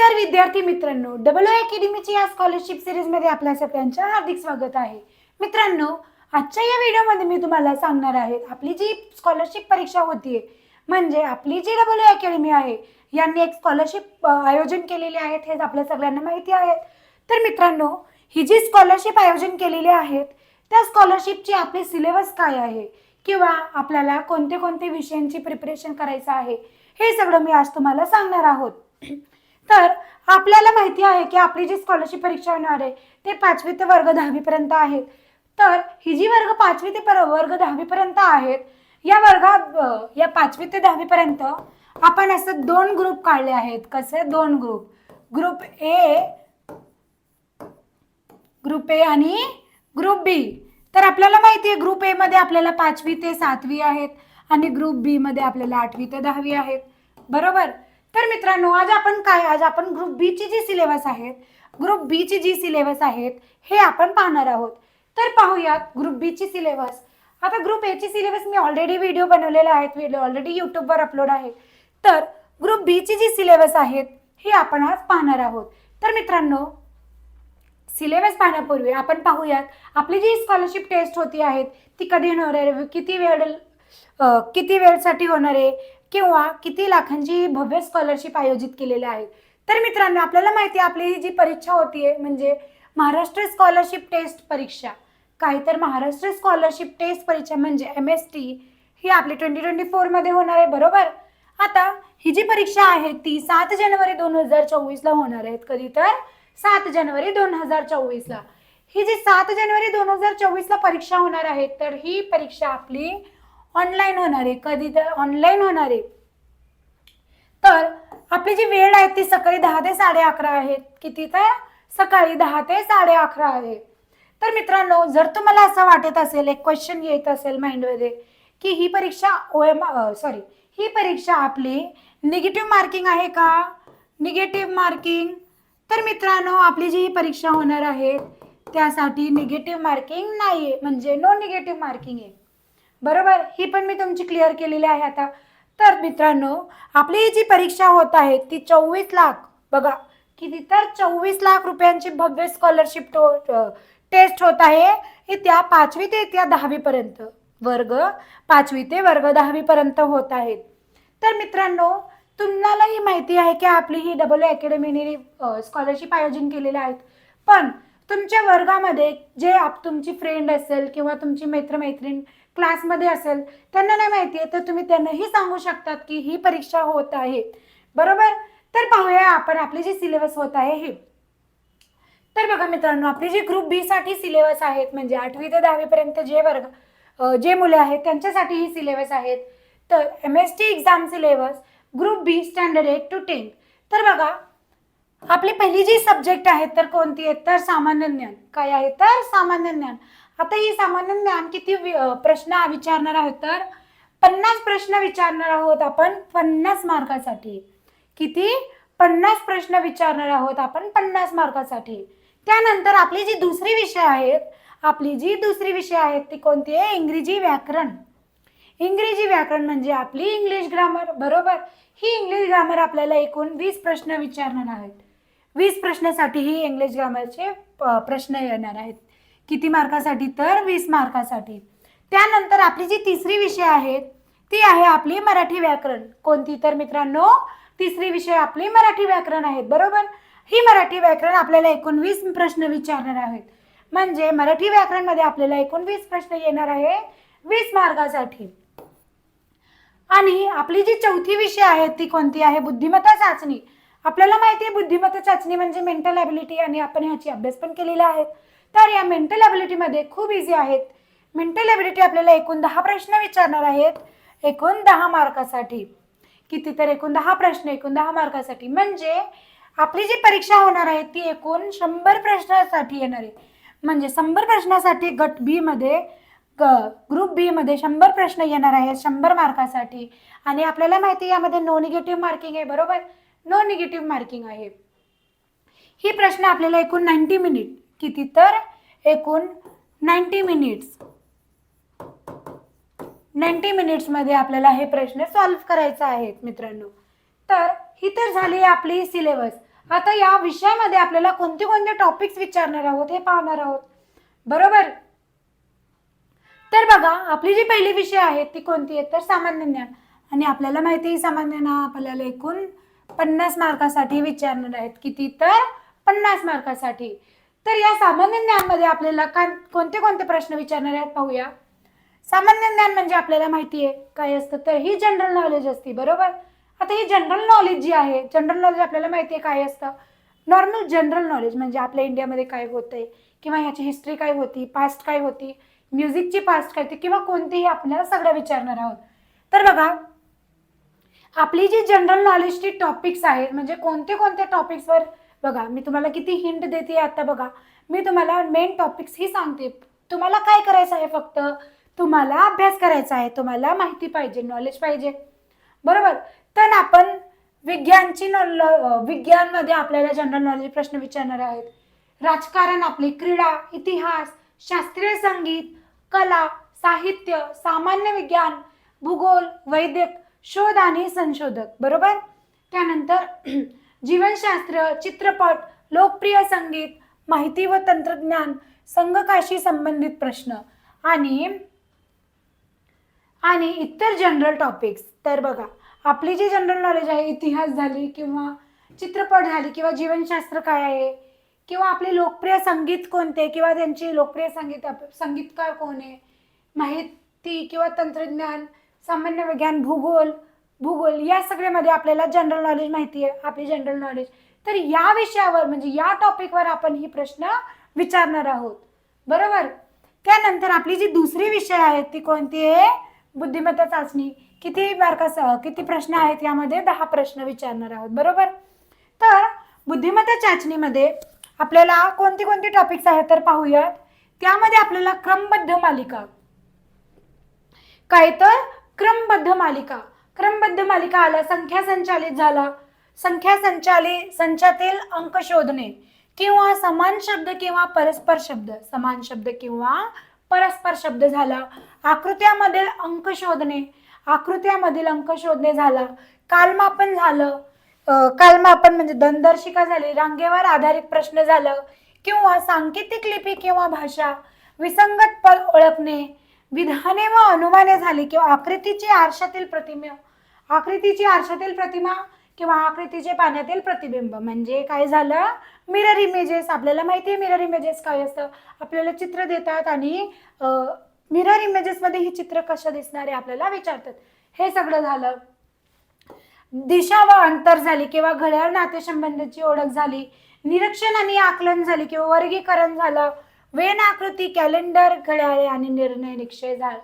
नमस्कार विद्यार्थी मित्रांनो. डबल ओ अकॅडमीची या स्कॉलरशिप सिरीजमध्ये आपल्या सगळ्यांचं हार्दिक स्वागत आहे. मित्रांनो आजच्या या व्हिडिओमध्ये मी तुम्हाला सांगणार आहे आपली जी स्कॉलरशिप परीक्षा होतीये म्हणजे आपली जी डबल ओ अकॅडमी आहे यांनी एक स्कॉलरशिप आयोजन केलेले आहेत हे आपल्या सगळ्यांना माहिती आहे. तर मित्रांनो ही जी स्कॉलरशिप आयोजन केलेली आहेत त्या स्कॉलरशिपची आपली सिलेबस काय आहे? किंवा आपल्याला कोणते कोणते विषयांची प्रिपरेशन करायचं आहे? हे सगळं मी आज तुम्हाला सांगणार आहोत. तर आपल्याला माहिती आहे की आपली जी स्कॉलरशिप परीक्षा होणार आहे ते पाचवी ते वर्ग दहावीपर्यंत आहेत. तर ही जी वर्ग पाचवी ते पर वर्ग दहावीपर्यंत आहेत या वर्गात या पाचवी ते दहावीपर्यंत आपण असं दोन ग्रुप काढले आहेत. कसे? दोन group group A group A आणि ग्रुप बी तर आपल्याला माहिती आहे ग्रुप ए मध्ये आपल्याला पाचवी ते सातवी आहेत आणि ग्रुप बी मध्ये आपल्याला आठवी ते दहावी आहेत. बरोबर? तर मित्रांनो आज आपण काय आज आपण ग्रुप बी ची जी सिलेबस आहेत ग्रुप बी ची जी सिलेबस आहेत हे आपण पाहणार आहोत. तर पाहूयात ग्रुप बी ची सिलेबस आता ग्रुप ए ची सिलेबस मी ऑलरेडी व्हिडिओ बनवलेले आहेत व्हिडिओ ऑलरेडी युट्यूबवर अपलोड आहे. तर ग्रुप बी ची जी सिलेबस आहेत हे आपण आज पाहणार आहोत. तर मित्रांनो सिलेबस पाहण्यापूर्वी आपण पाहूयात आपली जी स्कॉलरशिप टेस्ट होती आहेत ती कधी होणार आहे? किती वेळ किती वेळसाठी होणार आहे? किंवा किती लाखांची भव्य स्कॉलरशिप आयोजित केलेल्या आहेत तर मित्रांनो आपल्याला माहिती आहे आपली ही जी परीक्षा होतीये म्हणजे महाराष्ट्र स्कॉलरशिप टेस्ट परीक्षा. काय तर महाराष्ट्र स्कॉलरशिप टेस्ट परीक्षा म्हणजे एम एस टी ही आपली ट्वेंटी ट्वेंटी फोरमध्ये होणार आहे बरोबर? आता ही जी परीक्षा आहे ती सात जानेवारी दोन हजार चोवीसला होणार आहेत कधी तर सात जानेवारी दोन हजार चोवीसला. ही जी सात जानेवारी दोन हजार चोवीसला परीक्षा होणार आहे तर ही परीक्षा आपली ऑनलाईन होणार आहे कधी तर ऑनलाईन होणार आहे. तर आपली जी वेळ आहे ती सकाळी दहा ते साडे अकरा आहे. किती तर? सकाळी दहा ते साडे अकरा आहे. तर मित्रांनो जर तुम्हाला असं वाटत असेल एक क्वेश्चन येत असेल माइंडमध्ये की ही परीक्षा ओ एम सॉरी ही परीक्षा आपली निगेटिव्ह मार्किंग आहे का? निगेटिव्ह मार्किंग तर मित्रांनो आपली जी ही परीक्षा होणार आहे त्यासाठी निगेटिव्ह मार्किंग नाही आहे म्हणजे नो निगेटिव्ह मार्किंग आहे. बरोबर? ही पण मी तुमची क्लिअर केलेली आहे आता. तर मित्रांनो आपली ही जी परीक्षा होत आहे ती चोवीस लाख. बघा किती तर चोवीस लाख रुपयांची भव्य स्कॉलरशिप टेस्ट होत आहे. ही त्या पाचवी ते त्या दहावीपर्यंत वर्ग पाचवी ते वर्ग दहावीपर्यंत होत आहेत. तर मित्रांनो तुम्हालाही माहिती आहे की आपली ही डबल अकॅडमीने स्कॉलरशिप आयोजन केलेले आहेत. पण तुमच्या वर्गामध्ये जे आप तुमची फ्रेंड असेल किंवा तुमची मित्रमैत्रीण क्लासमध्ये असेल त्यांना नाही माहिती आहे तर तुम्ही त्यांनाही सांगू शकतात की ही परीक्षा होत आहे. बरोबर? तर पाहूया आपण आपली जी सिलेबस होत आहे हे. तर बघा मित्रांनो आपली जी ग्रुप बी साठी सिलेबस आहेत म्हणजे आठवी ते दहावीपर्यंत जे वर्ग जे मुले आहेत त्यांच्यासाठी ही सिलेबस आहेत. तर M S T exam syllabus group B standard eight to ten तर बघा आपली पहिली जी सब्जेक्ट आहेत तर कोणती आहेत तर सामान्य ज्ञान. काय आहे? तर सामान्य ज्ञान. आता ही सामान्य ज्ञान किती प्रश्न विचारणार आहोत तर पन्नास प्रश्न विचारणार आहोत आपण पन्नास मार्कासाठी. किती? पन्नास प्रश्न विचारणार आहोत आपण पन्नास मार्कासाठी. त्यानंतर आपली जी दुसरी विषय आहेत आपली जी दुसरी विषय आहेत ती कोणती आहे? इंग्रजी व्याकरण. इंग्रजी व्याकरण म्हणजे आपली इंग्लिश ग्रामर बरोबर? ही इंग्लिश ग्रामर आपल्याला एकूण वीस प्रश्न विचारणार आहेत. वीस प्रश्नासाठी ही इंग्लिश ग्रामरचे प- प्रश्न येणार आहेत. किती मार्कासाठी? तर वीस मार्कासाठी. त्यानंतर आपली जी तिसरी विषय आहेत ती आहे आपली मराठी व्याकरण. कोणती? तर मित्रांनो तिसरी विषय आपली मराठी व्याकरण आहेत बरोबर? ही मराठी व्याकरण आपल्याला एकोणवीस प्रश्न विचारणार आहेत. म्हणजे मराठी व्याकरणमध्ये आपल्याला एकोणवीस प्रश्न येणार आहे वीस मार्कासाठी. आणि आपली जी चौथी विषय आहे ती कोणती आहे? बुद्धिमत्ता चाचणी. आपल्याला माहिती आहे बुद्धिमत्ता चाचणी म्हणजे मेंटल ॲबिलिटी आणि आपण ह्याची अभ्यास पण केलेला आहे. तर या मेंटल ॲबिलिटीमध्ये खूप इझी आहेत. मेंटल ॲबिलिटी आपल्याला एकूण दहा प्रश्न विचारणार आहेत. एकूण दहा मार्कासाठी. किती तर एकूण दहा प्रश्न एकूण दहा मार्कासाठी. म्हणजे आपली जी परीक्षा होणार आहे ती एकूण शंभर प्रश्नासाठी येणार आहे. म्हणजे शंभर प्रश्नासाठी गट बीमध्ये ग ग्रुप बीमध्ये शंभर प्रश्न येणार आहेत शंभर मार्कासाठी. आणि आपल्याला माहिती आहे यामध्ये नो निगेटिव्ह मार्किंग आहे बरोबर? नो निगेटिव्ह मार्किंग आहे. ही प्रश्न आपल्याला एकूण नाईन्टी मिनिट किती तर? एकूण नाईन्टी मिनिट्स नाईन्टी मिनिट्समध्ये आपल्याला हे प्रश्न सॉल्व्ह करायचे आहेत मित्रांनो. तर ही तर झाली आपली सिलेबस आता या विषयामध्ये आपल्याला कोणते कोणते टॉपिक्स विचारणार आहोत हे पाहणार आहोत. बरोबर? तर बघा आपली जी पहिली विषय आहे ती कोणती आहे तर सामान्य ज्ञान. आणि आपल्याला माहिती आहे सामान्य ज्ञान आपल्याला एकूण पन्नास मार्कासाठी विचारणार आहेत. किती तर? पन्नास मार्कासाठी तर या सामान्य ज्ञानमध्ये आपल्याला का कोणते कोणते प्रश्न विचारणार आहेत पाहूया. सामान्य ज्ञान म्हणजे आपल्याला माहिती आहे काय असतं तर ही जनरल नॉलेज असते बरोबर? आता ही जनरल नॉलेज जी आहे जनरल नॉलेज आपल्याला माहिती आहे काय असतं? नॉर्मल जनरल नॉलेज म्हणजे आपल्या इंडियामध्ये काय होतंय किंवा ह्याची हिस्ट्री काय होती पास्ट काय होती म्युझिकची पास्ट काय होती किंवा कोणतीही आपल्याला सगळं विचारणार आहोत. तर बघा आपली जी जनरल नॉलेजची टॉपिक्स आहेत म्हणजे कोणते कोणते टॉपिक्सवर बघा मी तुम्हाला किती हिंट देते आता बघा. मी तुम्हाला मेन टॉपिक्स ही सांगते. तुम्हाला काय करायचं आहे फक्त? तुम्हाला अभ्यास करायचा आहे. तुम्हाला माहिती पाहिजे नॉलेज पाहिजे. बरोबर? तर आपण विज्ञानची नॉल विज्ञानमध्ये आपल्याला जनरल नॉलेज प्रश्न विचारणार आहेत. राजकारण आपले क्रीडा इतिहास शास्त्रीय संगीत कला साहित्य सामान्य विज्ञान भूगोल वैद्यक शोध आणि संशोधक. बरोबर? त्यानंतर जीवनशास्त्र चित्रपट लोकप्रिय संगीत माहिती व तंत्रज्ञान संगकाशी संबंधित प्रश्न आणि आणि इतर जनरल टॉपिक्स तर बघा आपली जी जनरल नॉलेज आहे इतिहास झाली किंवा चित्रपट झाली किंवा जीवनशास्त्र काय आहे किंवा आपले लोकप्रिय संगीत कोणते किंवा त्यांची लोकप्रिय संगीत संगीतकार कोण आहे माहिती किंवा तंत्रज्ञान सामान्य विज्ञान भूगोल भूगोल या सगळ्यामध्ये आपल्याला जनरल नॉलेज माहिती आहे आपली जनरल नॉलेज तर या विषयावर म्हणजे या टॉपिकवर आपण ही प्रश्न विचारणार आहोत. बरोबर? त्यानंतर आपली जी दुसरी विषय आहे ती कोणती आहे? बुद्धिमत्ता चाचणी. किती मार्कासह किती प्रश्न आहेत यामध्ये दहा प्रश्न विचारणार आहोत. बरोबर? तर बुद्धिमत्ता चाचणीमध्ये आपल्याला कोणती कोणती टॉपिक्स आहेत तर पाहूयात. त्यामध्ये आपल्याला क्रमबद्ध मालिका. काय तर? क्रमबद्ध मालिका. क्रमबद्ध मालिका आला संख्या संचालित झाला. संख्या संचालित संचातील अंक शोधणे किंवा समान शब्द किंवा परस्पर शब्द समान शब्द किंवा परस्पर शब्द झाला. आकृत्यामधील अंक शोधणे आकृत्यामधील अंक शोधणे झाला. कालमापन झालं. कालमापन म्हणजे दंदर्शिका झाली रांगेवर आधारित प्रश्न झालं किंवा सांकेतिक लिपी किंवा भाषा विसंगत पद ओळखणे विधाने व अनुमाने झाली किंवा आकृतीची आरशातील प्रतिमा आकृतीची आरशातील प्रतिमा किंवा आकृतीचे पाण्यातील प्रतिबिंब. म्हणजे काय झालं? मिरर इमेजेस आपल्याला माहिती आहे मिरर इमेजेस काय असतं? आपल्याला चित्र देतात आणि मिरर इमेजेसमध्ये ही चित्र कशा दिसणार आहे आपल्याला विचारतात. हे सगळं झालं. दिशा व अंतर झाली किंवा घड्याळ नातेसंबंधाची ओळख झाली. निरीक्षण आणि आकलन झाली किंवा वर्गीकरण झालं. वेन आकृती कॅलेंडर घड्याळे आणि निर्णय निश्चय झाला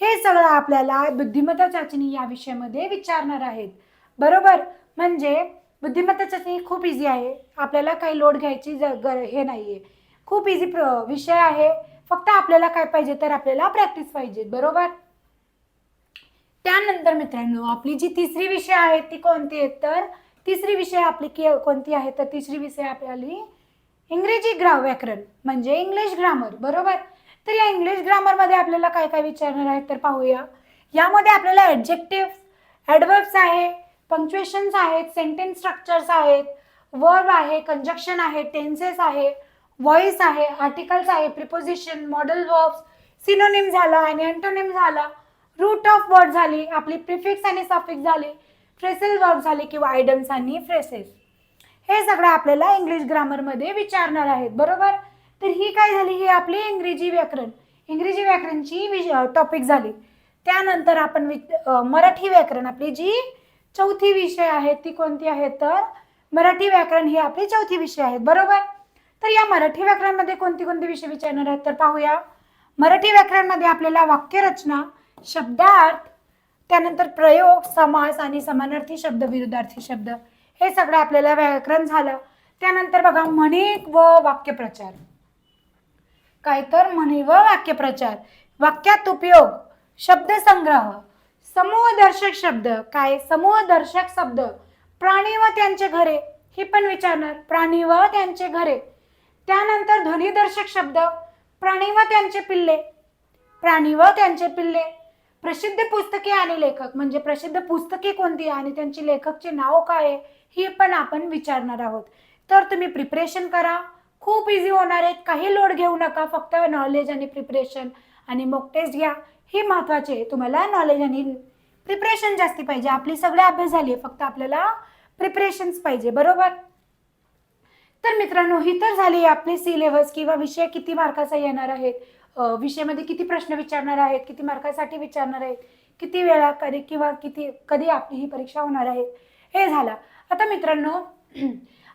हे सगळं आपल्याला बुद्धिमत्ता चाचणी या विषयामध्ये विचारणार आहेत. बरोबर? म्हणजे बुद्धिमत्ता चाचणी खूप इझी आहे. आपल्याला काही लोड घ्यायची गर हे नाही आहे खूप इझी प्र विषय आहे. फक्त आपल्याला काय पाहिजे तर आपल्याला प्रॅक्टिस पाहिजे. बरोबर? त्यानंतर मित्रांनो आपली जी तिसरी विषय आहे ती कोणती आहे? तर तिसरी विषय आपली की कोणती आहे? तर तिसरी विषय आपल्याली इंग्रजी ग्रा व्याकरण म्हणजे इंग्लिश ग्रामर बरोबर? तर या इंग्लिश ग्रामरमध्ये आपल्याला काय काय विचारणार आहेत तर पाहूया. यामध्ये आपल्याला ॲडजेक्टिव्ह ॲडवर्ब्स आहे पंक्च्युएशन्स आहेत सेंटेन्स स्ट्रक्चर्स आहेत वर्ब आहे कंजक्शन आहे टेन्सेस आहे व्हॉइस आहे आर्टिकल्स आहे प्रिपोजिशन मॉडल वर्ब्स सिनोनिम झाला आणि अँटोनिम झाला. रूट ऑफ वर्ड झाली आपली प्रिफिक्स आणि सफिक्स झाली फ्रेसेल वर्ब झाली किंवा आयडम्स आणि फ्रेसेस हे सगळं आपल्याला इंग्लिश ग्रामरमध्ये विचारणार आहेत बरोबर? तर ही काय झाली? ही आपली इंग्रजी व्याकरण. इंग्रजी व्याकरणची टॉपिक झाली. त्यानंतर आपण वि- मराठी व्याकरण आपली जी चौथी विषय आहे ती कोणती आहे? तर मराठी व्याकरण ही आपली चौथी विषय आहेत बरोबर? तर या मराठी व्याकरणमध्ये कोणते कोणते विषय विचारणार आहेत? तर पाहूया. मराठी व्याकरणमध्ये आपल्याला वाक्यरचना शब्दार्थ त्यानंतर प्रयोग समास आणि समानार्थी शब्द विरुद्धार्थी शब्द. हे सगळं आपल्याला व्याकरण झालं. त्यानंतर बघा म्हणी व वाक्यप्रचार. काय तर म्हणी व वाक्यप्रचार. वाक्यात उपयोग शब्दसंग्रह समूहदर्शक शब्द. काय? समूहदर्शक शब्द. प्राणी व त्यांचे घरे. हे पण विचारणार. प्राणी व त्यांचे घरे. त्यानंतर ध्वनिदर्शक शब्द. प्राणी व त्यांचे पिल्ले. प्राणी व त्यांचे पिल्ले. प्रसिद्ध पुस्तके आणि लेखक. म्हणजे प्रसिद्ध पुस्तके कोणती? आणि त्यांची लेखकचे नाव काय आहे? ही पण आपण विचारणार आहोत. तर तुम्ही प्रिपरेशन करा. खूप इझी होणार आहेत काही लोड घेऊ नका. फक्त नॉलेज आणि प्रिपरेशन आणि मग टेस्ट घ्या. हे महत्त्वाचे आहे. तुम्हाला नॉलेज आणि प्रिपरेशन जास्ती पाहिजे. आपली सगळे अभ्यास झाली फक्त आपल्याला प्रिपरेशन्स पाहिजे. बरोबर? तर मित्रांनो ही तर झाली आपली सिलेबस किंवा विषय किती मार्काचा येणार आहेत विषयामध्ये किती प्रश्न विचारणार आहेत किती मार्कासाठी विचारणार आहेत किती वेळा कधी किंवा किती कधी आपली ही परीक्षा होणार आहे. हे झालं. आता मित्रांनो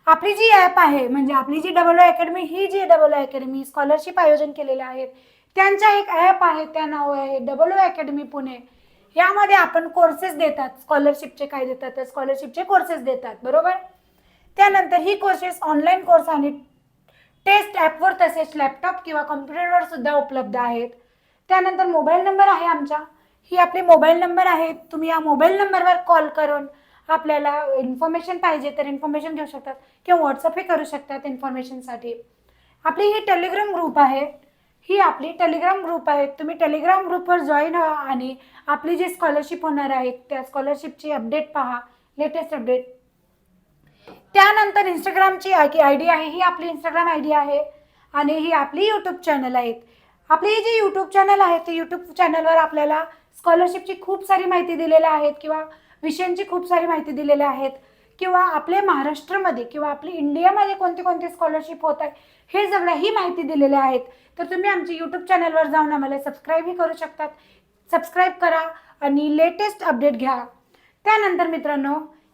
आपली जी ॲप आहे म्हणजे आपली जी डबल अकॅडमी ही जी डबल अकॅडमी स्कॉलरशिप आयोजन केलेल्या आहेत त्यांचा एक ॲप आहे त्या नाव आहे डबल अकॅडमी पुणे. यामध्ये आपण कोर्सेस देतात स्कॉलरशिपचे काय देतात तर स्कॉलरशिपचे कोर्सेस देतात बरोबर? त्यानंतर ही कोर्सेस ऑनलाईन कोर्स आणि टेस्ट ॲपवर तसेच लॅपटॉप किंवा कम्प्युटरवर सुद्धा उपलब्ध आहेत. त्यानंतर मोबाईल नंबर आहे आमचा. ही आपली मोबाईल नंबर आहे. तुम्ही या मोबाईल नंबरवर कॉल करून आपल्याला इन्फॉर्मेशन पाहिजे तर इन्फॉर्मेशन घेऊ शकतात. किंवा व्हॉट्सअपही करू शकतात इन्फॉर्मेशनसाठी आपली ही टेलिग्राम ग्रुप आहे. ही आपली टेलिग्राम ग्रुप आहे. तुम्ही टेलिग्राम ग्रुपवर जॉईन व्हा आणि आपली जी स्कॉलरशिप होणार आहे त्या स्कॉलरशिपची अपडेट पहा. लेटेस्ट अपडेट त्यानंतर इंस्टाग्रामची आय डी आहे. ही आपली इंस्टाग्राम आय डी आहे. आणि ही आपली यूट्यूब चॅनल आहेत आपली ही जी यूट्यूब चॅनल आहे ते यूट्यूब चॅनलवर आपल्याला स्कॉलरशिपची खूप सारी माहिती दिलेल्या आहेत. किंवा विषयांची खूप सारी माहिती दिलेल्या आहेत. किंवा आपल्या महाराष्ट्रामध्ये किंवा आपली इंडियामध्ये कोणते कोणते स्कॉलरशिप होत आहे हे सगळं ही माहिती दिलेल्या आहेत. तर तुम्ही आमच्या यूट्यूब चॅनलवर जाऊन आम्हाला सबस्क्राईबही करू शकतात. सबस्क्राईब करा आणि लेटेस्ट अपडेट घ्या. त्यानंतर मित्रांनो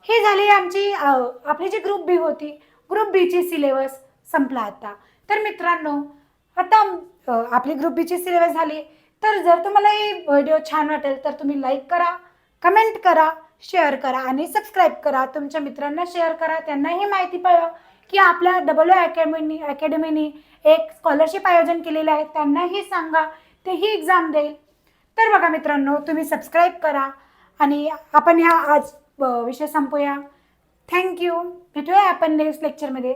ही झाली आमची आपली जी ग्रुप बी होती ग्रुप बीची सिलेबस संपला आता. तर मित्रांनो आता आपली ग्रुप बीची सिलेबस झाली. तर जर तुम्हाला हे व्हिडिओ छान वाटेल तर तुम्ही लाईक करा कमेंट करा. शेअर करा आणि सबस्क्राईब करा. तुमच्या मित्रांना शेअर करा. त्यांनाही माहिती पळवा की आपल्या डबल अकॅडमीनी अकॅडमीनी एक स्कॉलरशिप आयोजन केलेलं आहे. त्यांनाही सांगा. तेही एक्झाम देईल. तर बघा मित्रांनो तुम्ही सबस्क्राईब करा आणि आपण ह्या आज विषय संपूया. थँक्यू भेटूया आपण नेक्स्ट लेक्चरमध्ये